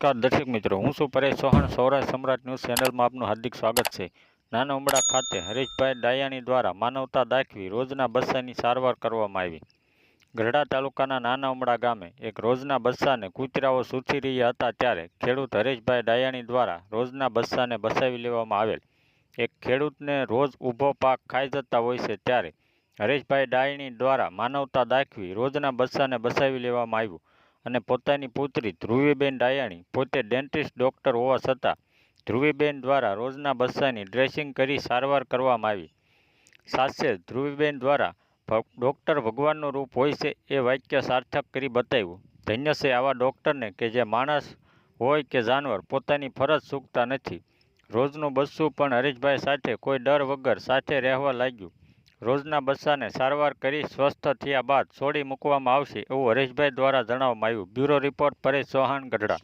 નમસ્કાર દર્શક મિત્રો, હું છું પરેશ ચૌહાણ, સૌરાષ્ટ્ર સમ્રાટ ન્યૂઝ ચેનલમાં આપનું હાર્દિક સ્વાગત છે. નાના ઉમડા ખાતે હરેશભાઈ ડાયાણી દ્વારા માનવતા દાખવી રોજના બસ્સાની સારવાર કરવામાં આવી. ગઢડા તાલુકાના નાના ઉમડા ગામે એક રોજના બસ્સાને કૂતરાઓ સૂચી રહ્યા હતા ત્યારે ખેડૂત હરેશભાઈ ડાયાણી દ્વારા રોજના બસ્સાને બસાવી લેવામાં આવેલ. એક ખેડૂતને રોજ ઊભો પાક ખાઈ જતા હોય છે ત્યારે હરેશભાઈ ડાયણી દ્વારા માનવતા દાખવી રોજના બસ્સાને બસાવી લેવામાં આવ્યું. અને પોતાની પુત્રી ધ્રુવીબેન ડાયાણી પોતે ડેન્ટિસ્ટ ડૉક્ટર હોવા છતાં ધ્રુવીબેન દ્વારા રોજના બસ્સાની ડ્રેસિંગ કરી સારવાર કરવામાં આવી. સાસે ધ્રુવીબેન દ્વારા ડૉક્ટર ભગવાનનું રૂપ હોય છે એ વાક્ય સાર્થક કરી બતાવ્યું. ધન્ય છે આવા ડૉક્ટરને કે જે માણસ હોય કે જાનવર, પોતાની ફરજ ચૂકતા નથી. રોજનું બસ્સું પણ હરીશભાઈ સાથે કોઈ ડર વગર સાથે રહેવા લાગ્યું. રોજના બચ્ચાને સારવાર કરી સ્વસ્થ થયા બાદ છોડી મૂકવામાં આવશે એવું હરેશભાઈ દ્વારા જણાવવામાં આવ્યું. Bureau report Paresh Chauhan Gadhada.